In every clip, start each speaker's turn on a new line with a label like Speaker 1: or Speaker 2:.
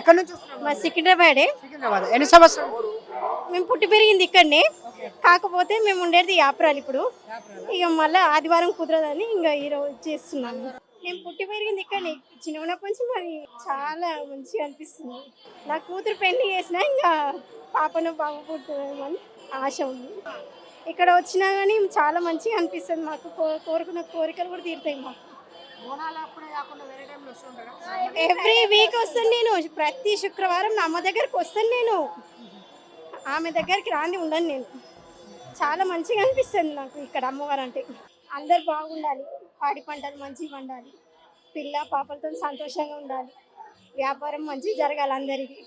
Speaker 1: ఎక్కడి నుంచి వస్తున్నారు
Speaker 2: మా సికింద్రాబాదే
Speaker 1: సికింద్రాబాద్. ఎన్ని సంవత్సరాలు?
Speaker 2: మేము పుట్టి పెరిగింది ఇక్కడనే. కాకపోతే మేము ఉండేది యాప్రాలు ఇప్పుడు. ఇక మళ్ళీ ఆదివారం కుదరదని ఇంకా ఈరోజు చేస్తున్నాము. మేము పుట్టి పెరిగింది ఇక్కడనే. చిన్నప్పటి నుంచి మరి చాలా మంచిగా అనిపిస్తుంది. నా కూతురు పెళ్ళి చేసినా ఇంకా పాపను బాబు పుట్టుందని ఆశ ఉంది. ఇక్కడ వచ్చినా కానీ చాలా మంచిగా అనిపిస్తుంది మాకు. కోరుకున్న కోరికలు కూడా తీరుతాయి మాకు. ఎవ్రీ వీక్ వస్తాను నేను. ప్రతి శుక్రవారం నా అమ్మ దగ్గరికి వస్తాను నేను. ఆమె దగ్గరికి రాంది ఉండను నేను. చాలా మంచిగా అనిపిస్తుంది నాకు ఇక్కడ అమ్మవారు అంటే. అందరు బాగుండాలి. పాడి పంటలు మంచిగా పండాలి. పిల్ల పాపలతో సంతోషంగా ఉండాలి. వ్యాపారం మంచిగా జరగాలి అందరికీ.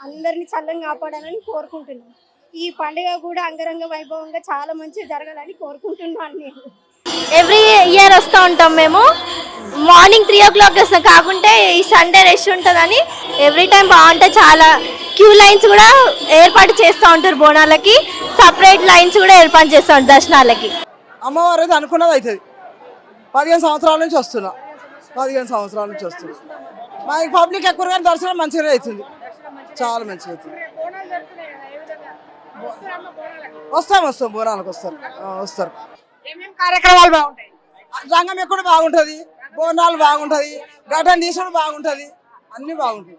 Speaker 2: అందరిని చల్లంగా కాపాడాలని కోరుకుంటున్నాను. ఈ పండుగ కూడా అంగరంగ వైభవంగా చాలా మంచిగా జరగాలని కోరుకుంటున్నాను నేను.
Speaker 3: ఎవ్రీ ఇయర్ వస్తూ ఉంటాం మేము. మార్నింగ్ త్రీ ఓ క్లాక్ వస్తాం కాకుంటే ఈ సండే రష్ ఉంటుందని ఎవ్రీ టైం బాగుంటాయి చాలా క్యూ లైన్స్ కూడా ఏర్పాటు చేస్తూ ఉంటారు బోనాలకి. సపరేట్ లైన్స్ కూడా ఏర్పాటు చేస్తూ ఉంటారు దర్శనాలకి.
Speaker 4: అమ్మవారు అయితే అనుకున్నది అవుతుంది పదిహేను సంవత్సరాల నుంచి వస్తున్నా. పదిహేను సంవత్సరాల నుంచి వస్తున్నా. మా పబ్లిక్ ఎక్కువ కానీ దర్శనం మంచిగానే అవుతుంది. చాలా మంచిగా అవుతుంది. వస్తాం వస్తాం. బోనాలకు వస్తారు. వస్తారు.
Speaker 1: కార్యక్రమాలు బాగుంటాయి?
Speaker 4: రంగం ఎక్కడ బాగుంటుంది? బోనాలు బాగుంటుంది గటన్ తీసుడు బాగుంటుంది అన్నీ బాగుంటాయి.